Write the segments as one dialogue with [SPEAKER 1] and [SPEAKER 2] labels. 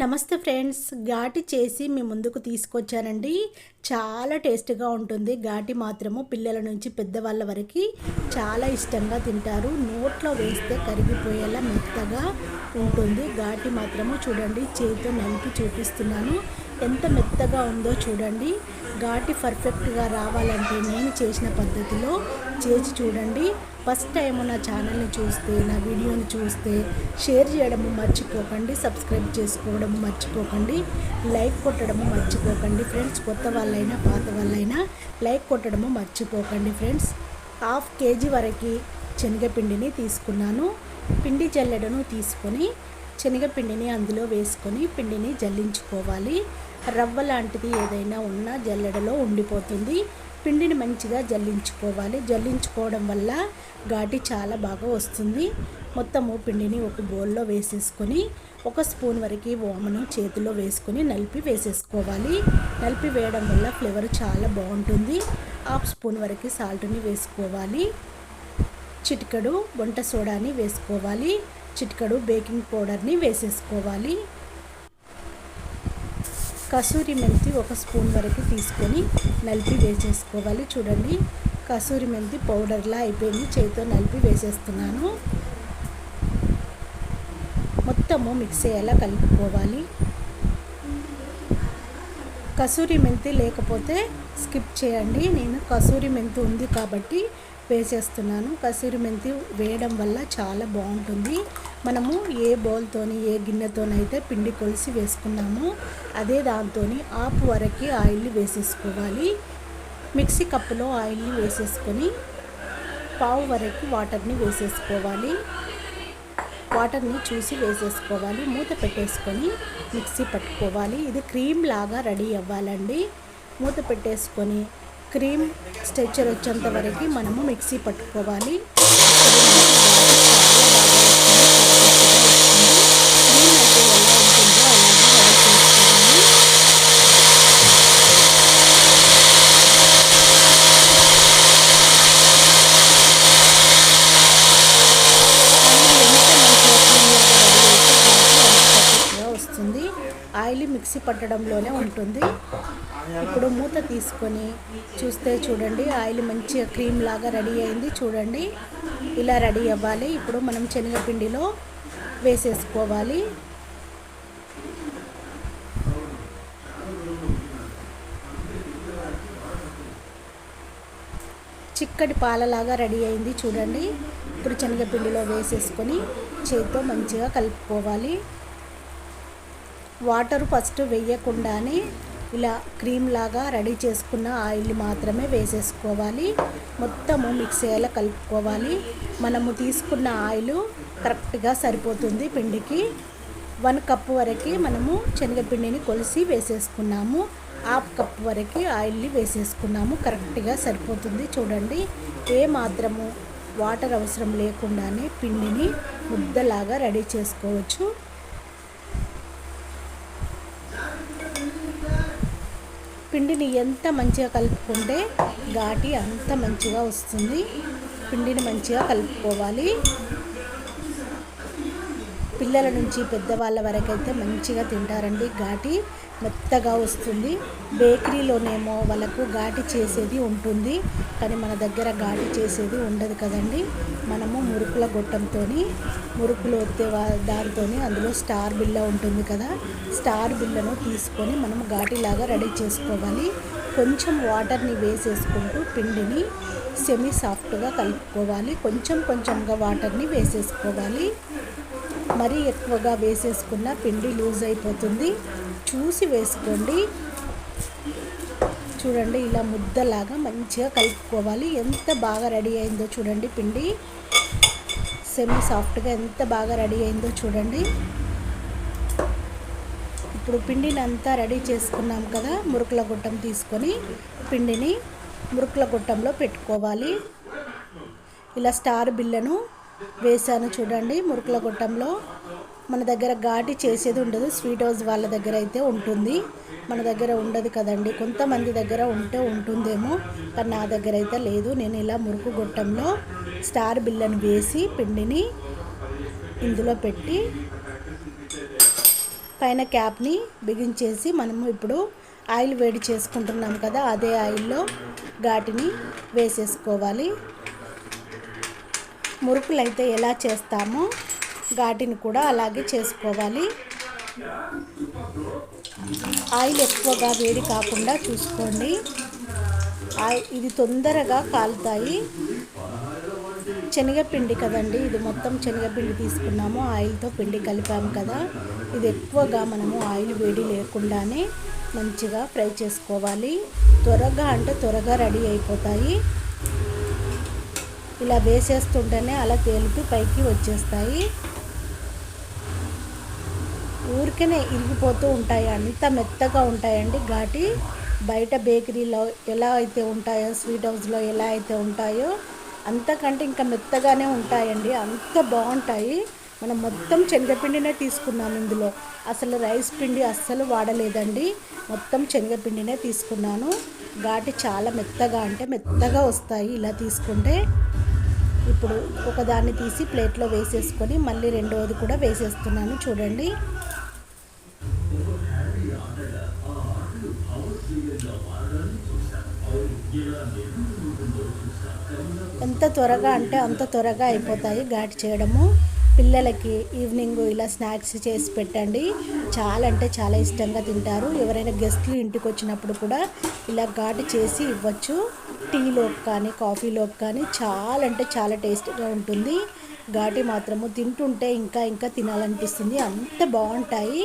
[SPEAKER 1] నమస్తే ఫ్రెండ్స్ ఘాటి చేసి మీ ముందుకు తీసుకొచ్చానండి. చాలా టేస్ట్గా ఉంటుంది. ఘాటి మాత్రము పిల్లల నుంచి పెద్దవాళ్ళ వరకు చాలా ఇష్టంగా తింటారు. నోట్లో వేస్తే కరిగిపోయేలా మెత్తగా ఉంటుంది. ఘాటి మాత్రము చూడండి చేతితో నలిపి చూపిస్తున్నాను. ఎంత మెత్తగా ఉందో చూడండి. ఘాటి పర్ఫెక్ట్గా రావాలంటే నేను చేసిన పద్ధతిలో చేసి చూడండి. ఫస్ట్ టైం నా ఛానల్ని చూస్తే నా వీడియోని చూస్తే షేర్ చేయడము మర్చిపోకండి సబ్స్క్రైబ్ చేసుకోవడము మర్చిపోకండి లైక్ కొట్టడము మర్చిపోకండి ఫ్రెండ్స్. కొత్త వాళ్ళైనా పాత వాళ్ళైనా లైక్ కొట్టడము మర్చిపోకండి ఫ్రెండ్స్. హాఫ్ కేజీ వరకు శనగపిండిని తీసుకున్నాను. పిండి జల్లెడను తీసుకొని శనగపిండిని అందులో వేసుకొని పిండిని జల్లించుకోవాలి. రవ్వ లాంటిది ఏదైనా ఉన్నా జల్లెడలో ఉండిపోతుంది. పిండిని మంచిగా జల్లించుకోవాలి. జల్లించుకోవడం వల్ల ఘాటి చాలా బాగా వస్తుంది. మొత్తము పిండిని ఒక బౌల్లో వేసేసుకొని ఒక స్పూన్ వరకు ఓమను చేతిలో వేసుకొని నలిపి వేసేసుకోవాలి. నలిపి వేయడం వల్ల ఫ్లేవర్ చాలా బాగుంటుంది. హాఫ్ స్పూన్ వరకు సాల్ట్ని వేసుకోవాలి. చిటికడు వంట సోడాని వేసుకోవాలి. చిటికడు బేకింగ్ పౌడర్ని వేసేసుకోవాలి. కసూరి మెంతి ఒక స్పూన్ వరకు తీసుకొని నలిపి వేసేసుకోవాలి. చూడండి కసూరి మెంతి పౌడర్లా అయిపోయింది. చేతితో నలిపి వేసేస్తున్నాను. మొత్తము మిక్స్ అయ్యేలా కలుపుకోవాలి. కసూరి మెంతి లేకపోతే స్కిప్ చేయండి. నేను కసూరి మెంతి ఉంది కాబట్టి వేసేస్తున్నాను. కసూరి మెంతి వేయడం వల్ల చాలా బాగుంటుంది. మనము ఏ బౌల్తోని ఏ గిన్నెతోనైతే పిండి కొలిసి వేసుకున్నామో అదే దాంతో ఆపు వరకు ఆయిల్ని వేసేసుకోవాలి. మిక్సీ కప్పులో ఆయిల్ని వేసేసుకొని పావు వరకు వాటర్ని వేసేసుకోవాలి. వాటర్ని చూసి వేసేసుకోవాలి. మూత పెట్టేసుకొని మిక్సీ పట్టుకోవాలి. ఇది క్రీమ్ లాగా రెడీ అవ్వాలండి. మూత పెట్టేసుకొని క్రీమ్ స్ట్రెచ్చర్ వచ్చేంత వరకు మనము మిక్సీ పట్టుకోవాలి. మిక్సీ పట్టడంలోనే ఉంటుంది. ఇప్పుడు మూత తీసుకొని చూస్తే చూడండి ఆయిల్ మంచిగా క్రీమ్ లాగా రెడీ అయింది. చూడండి ఇలా రెడీ అవ్వాలి. ఇప్పుడు మనం శనగపిండిలో వేసేసుకోవాలి. చిక్కటి పాలలాగా రెడీ అయింది చూడండి. ఇప్పుడు శనగపిండిలో వేసేసుకొని చేతితో మంచిగా కలుపుకోవాలి. వాటర్ ఫస్ట్ వేయకుండానే ఇలా క్రీమ్ లాగా రెడీ చేసుకున్న ఆయిల్ మాత్రమే వేసేసుకోవాలి. మొత్తము మిక్స్ అయ్యేలా కలుపుకోవాలి. మనము తీసుకున్న ఆయిల్ కరెక్ట్గా సరిపోతుంది పిండికి. వన్ కప్ వరకు మనము శనగపిండిని కొలిసి వేసేసుకున్నాము. హాఫ్ కప్ వరకు ఆయిల్ని వేసేసుకున్నాము. కరెక్ట్గా సరిపోతుంది. చూడండి ఏ మాత్రము వాటర్ అవసరం లేకుండానే పిండిని ముద్దలాగా రెడీ చేసుకోవచ్చు. పిండిని ఎంత మంచిగా కలుపుకుంటే ఘాటి అంత మంచిగా వస్తుంది. పిండిని మంచిగా కలుపుకోవాలి. పిల్లల నుంచి పెద్దవాళ్ళ వరకు అయితే మంచిగా తింటారండి ఘాటి. మెత్తగా వస్తుంది. బేకరీలోనేమో వాళ్ళకు ఘాటి చేసేది ఉంటుంది. కానీ మన దగ్గర ఘాటి చేసేది ఉండదు కదండి. మనము మురుకుల గొట్టంతో మురుకులు వస్తే దాంతో అందులో స్టార్ బిల్ల ఉంటుంది కదా. స్టార్ బిల్లను తీసుకొని మనం ఘాటిలాగా రెడీ చేసుకోవాలి. కొంచెం వాటర్ని వేసేసుకుంటూ పిండిని సెమీ సాఫ్ట్గా కలుపుకోవాలి. కొంచెం కొంచెంగా వాటర్ని వేసేసుకోవాలి. మరీ ఎక్కువగా వేసేసుకున్న పిండి లూజ్ అయిపోతుంది. చూసి వేసుకోండి. చూడండి ఇలా ముద్దలాగా మంచిగా కలుపుకోవాలి. ఎంత బాగా రెడీ అయిందో చూడండి పిండి. సెమీ సాఫ్ట్గా ఎంత బాగా రెడీ అయిందో చూడండి. ఇప్పుడు పిండిని అంతా రెడీ చేసుకున్నాం కదా మురుకుల గుట్టం తీసుకొని పిండిని మురుకుల గుట్టంలో పెట్టుకోవాలి. ఇలా స్టార్ బిల్లను వేసాను చూడండి మురుకుల గుట్టంలో. మన దగ్గర ఘాటి చేసేది ఉండదు స్వీట్ హౌస్ వాళ్ళ దగ్గర అయితే ఉంటుంది. మన దగ్గర ఉండదు కదండి కొంతమంది దగ్గర ఉంటే ఉంటుందేమో కానీ నా దగ్గర అయితే లేదు. నేను ఇలా మురుకు గొట్టంలో స్టార్ బిల్లను వేసి పిండిని ఇందులో పెట్టి పైన క్యాప్ని బిగించేసి మనము ఇప్పుడు ఆయిల్ వేడి చేసుకుంటున్నాం కదా అదే ఆయిల్లో ఘాటిని వేసేసుకోవాలి. మురుకులు అయితే ఎలా చేస్తామో ఘాటిని కూడా అలాగే చేసుకోవాలి. ఆయిల్ ఎక్కువగా వేడి కాకుండా చూసుకోండి. ఇది తొందరగా కాలుతాయి. శనగపిండి కదండి ఇది మొత్తం శనగపిండి తీసుకున్నాము ఆయిల్తో పిండి కలిపాము కదా. ఇది ఎక్కువగా మనము ఆయిల్ వేడి లేకుండానే మంచిగా ఫ్రై చేసుకోవాలి. త్వరగా అంటే త్వరగా రెడీ అయిపోతాయి. ఇలా వేసేస్తుంటేనే అలా తేలుతూ పైకి వచ్చేస్తాయి. ఊరికనే ఇరిగిపోతూ ఉంటాయి. అంత మెత్తగా ఉంటాయండి. ఘాటి బయట బేకరీలో ఎలా అయితే ఉంటాయో స్వీట్ హౌస్లో ఎలా అయితే ఉంటాయో అంతకంటే ఇంకా మెత్తగానే ఉంటాయండి. అంత బాగుంటాయి. మనం మొత్తం శనగపిండినే తీసుకున్నాం ఇందులో. అసలు రైస్ పిండి అస్సలు వాడలేదండి. మొత్తం శనగపిండినే తీసుకున్నాను. ఘాటి చాలా మెత్తగా అంటే మెత్తగా వస్తాయి ఇలా తీసుకుంటే. ఇప్పుడు ఒకదాన్ని తీసి ప్లేట్లో వేసేసుకొని మళ్ళీ రెండవది కూడా వేసేస్తున్నాను. చూడండి. ఎంత త్వరగా అంటే అంత త్వరగా అయిపోతాయి ఘాటు చేయడము. పిల్లలకి ఈవినింగ్ ఇలా స్నాక్స్ చేసి పెట్టండి. చాలా అంటే చాలా ఇష్టంగా తింటారు. ఎవరైనా గెస్ట్లు ఇంటికి వచ్చినప్పుడు కూడా ఇలా ఘాటు చేసి ఇవ్వచ్చు. టీలోకి కానీ కాఫీలోకి కానీ చాలా అంటే చాలా టేస్ట్గా ఉంటుంది. ఘాటి మాత్రము తింటుంటే ఇంకా ఇంకా తినాలనిపిస్తుంది. అంత బాగుంటాయి.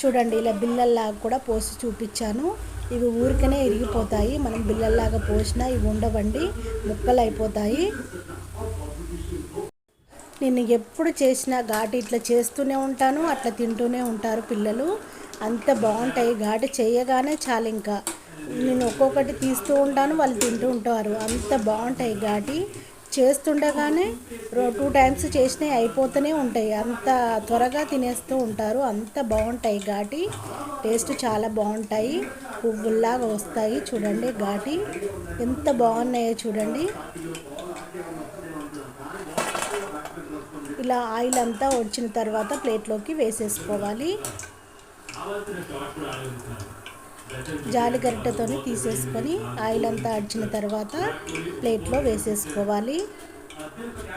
[SPEAKER 1] చూడండి ఇలా బిల్లల్లాగా కూడా పోసి చూపించాను. ఇవి ఊరికనే ఇరిగిపోతాయి. మనం బిల్లల్లాగా పోసినా ఇవి ఉండవండి. ముక్కలు అయిపోతాయి. నేను ఎప్పుడు చేసినా ఘాటు ఇట్లా చేస్తూనే ఉంటాను అట్లా తింటూనే ఉంటారు పిల్లలు. అంత బాగుంటాయి ఘాటు చేయగానే చాలు ఇంకా. నేను ఒక్కొక్కటి తీస్తూ ఉంటాను వాళ్ళు తింటూ ఉంటారు. అంత బాగుంటాయి ఘాటి. చేస్తుండగానే టూ టైమ్స్ చేసినవి అయిపోతూనే ఉంటాయి. అంత త్వరగా తినేస్తూ ఉంటారు. అంత బాగుంటాయి ఘాటి. టేస్ట్ చాలా బాగుంటాయి. పువ్వుల్లాగా వస్తాయి. చూడండి ఘాటి. ఎంత బాగున్నాయో చూడండి. ఇలా ఆయిల్ అంతా వచ్చిన తర్వాత ప్లేట్లోకి వేసేసుకోవాలి. జాలి గరిటెతో తీసేసుకొని ఆయిల్ అంతా అడిచిన తర్వాత ప్లేట్లో వేసేసుకోవాలి.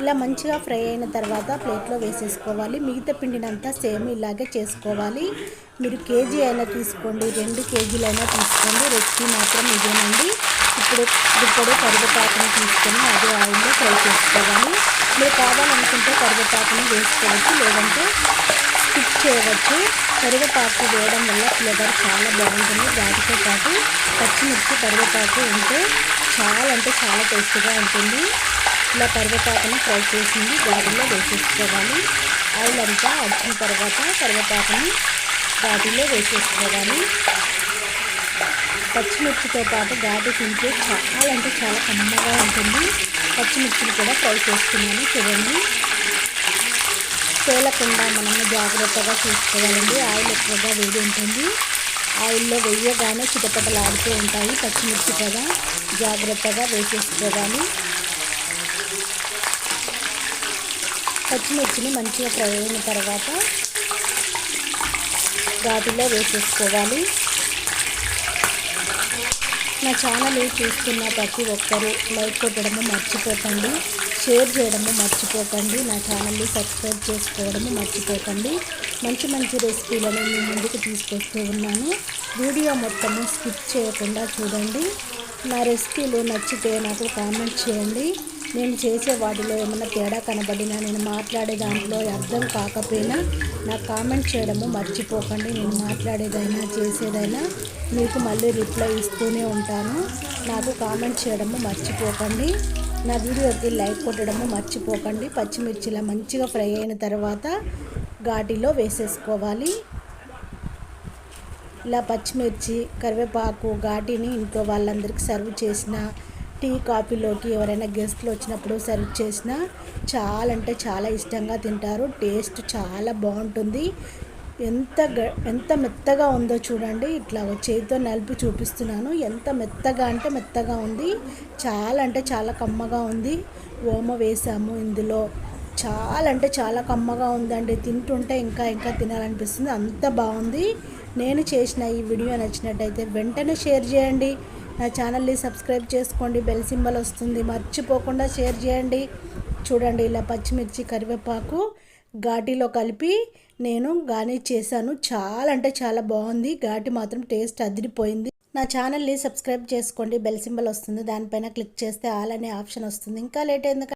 [SPEAKER 1] ఇలా మంచిగా ఫ్రై అయిన తర్వాత ప్లేట్లో వేసేసుకోవాలి. మిగతా పిండినంతా సేమ్ ఇలాగే చేసుకోవాలి. మీరు కేజీ అయినా తీసుకోండి రెండు కేజీలైనా తీసుకోండి. రెసిపీ మాత్రం ఇదేనండి. ఇప్పుడు ఇప్పుడు కరివేపాకుని తీసుకొని అదే ఆయిల్లో ఫ్రై చేసుకోవాలి. మీరు కావాలనుకుంటే కరివేపాకుని వేసుకోవచ్చు లేదంటే స్కిప్ చేయవచ్చు. కరివేపాకు వేయడం వల్ల ఫ్లేవర్ చాలా బాగుంటుంది. దాటితో పాటు పచ్చిమిర్చి కరివేపాకు ఉంటే చాలా అంటే చాలా టేస్టీగా ఉంటుంది. ఇలా కరివేపాకుని ఫ్రై చేసింది వాటిలో వేసేసుకోవాలి. ఆయిల్ అంతా వచ్చిన తర్వాత కరివేపాకుని వాటిలో వేసేసుకోవాలి. పచ్చిమిర్చితో పాటు గాడి తింటే చాలా అంటే చాలా కమ్మగా ఉంటుంది. పచ్చిమిర్చిని కూడా ఫ్రై చేస్తున్నాను చూడండి. తేలకుండా మనము జాగ్రత్తగా చూసుకోవాలండి. ఆయిల్ ఎక్కువగా వేడి ఉంటుంది. ఆయిల్లో వేయగానే చిటపటలాడుతూ ఉంటాయి పచ్చిమిర్చి కదా. జాగ్రత్తగా వేసేసుకోవాలి. పచ్చిమిర్చిని మంచిగా ఫ్రై అయిన తర్వాత వాటిలో వేసేసుకోవాలి. నా ఛానల్ చూస్తున్న ప్రతి ఒక్కరూ లైక్ కొట్టడము మర్చిపోకండి షేర్ చేయడము మర్చిపోకండి నా ఛానల్ని సబ్స్క్రైబ్ చేసుకోవడము మర్చిపోకండి. మంచి మంచి రెసిపీలను మీ ముందుకు తీసుకొస్తూ ఉన్నాను. వీడియో మొత్తము స్కిప్ చేయకుండా చూడండి. నా రెసిపీలు నచ్చితే నాకు కామెంట్ చేయండి. నేను చేసే వాటిలో ఏమైనా తేడా కనబడినా నేను మాట్లాడే దాంట్లో అర్థం కాకపోయినా నాకు కామెంట్ చేయడము మర్చిపోకండి. నేను మాట్లాడేదైనా చేసేదైనా మీకు మళ్ళీ రిప్లై ఇస్తూనే ఉంటాను. నాకు కామెంట్ చేయడము మర్చిపోకండి. నా వీడియోకి లైక్ కొట్టడము మర్చిపోకండి. పచ్చిమిర్చిలా మంచిగా ఫ్రై అయిన తర్వాత ఘాటిలో వేసేసుకోవాలి. ఇలా పచ్చిమిర్చి కరివేపాకు ఘాటిని ఇంట్లో వాళ్ళందరికీ సర్వ్ చేసిన టీ కాఫీలోకి ఎవరైనా గెస్ట్లు వచ్చినప్పుడు సర్వ్ చేసినా చాలా అంటే చాలా ఇష్టంగా తింటారు. టేస్ట్ చాలా బాగుంటుంది. ఎంత ఎంత మెత్తగా ఉందో చూడండి. ఇట్లా చేతితో నలిపి చూపిస్తున్నాను. ఎంత మెత్తగా అంటే మెత్తగా ఉంది. చాలా అంటే చాలా కమ్మగా ఉంది. ఓమ వేసాము ఇందులో. చాలా అంటే చాలా కమ్మగా ఉందండి. తింటుంటే ఇంకా ఇంకా తినాలనిపిస్తుంది. అంత బాగుంది. నేను చేసిన ఈ వీడియో నచ్చినట్టయితే వెంటనే షేర్ చేయండి. నా ఛానల్ని సబ్స్క్రైబ్ చేసుకోండి. బెల్ సింబల్ వస్తుంది. మర్చిపోకుండా షేర్ చేయండి. చూడండి ఇలా పచ్చిమిర్చి కరివేపాకు ఘాటీలో కలిపి నేను గానీ చేశాను. చాలా అంటే చాలా బాగుంది. ఘాటి మాత్రం టేస్ట్ అదిరిపోయింది. నా ఛానల్ని సబ్స్క్రైబ్ చేసుకోండి. బెల్ సింబల్ వస్తుంది. దానిపైన క్లిక్ చేస్తే ఆల్ అనే ఆప్షన్ వస్తుంది. ఇంకా లేట్ అయింది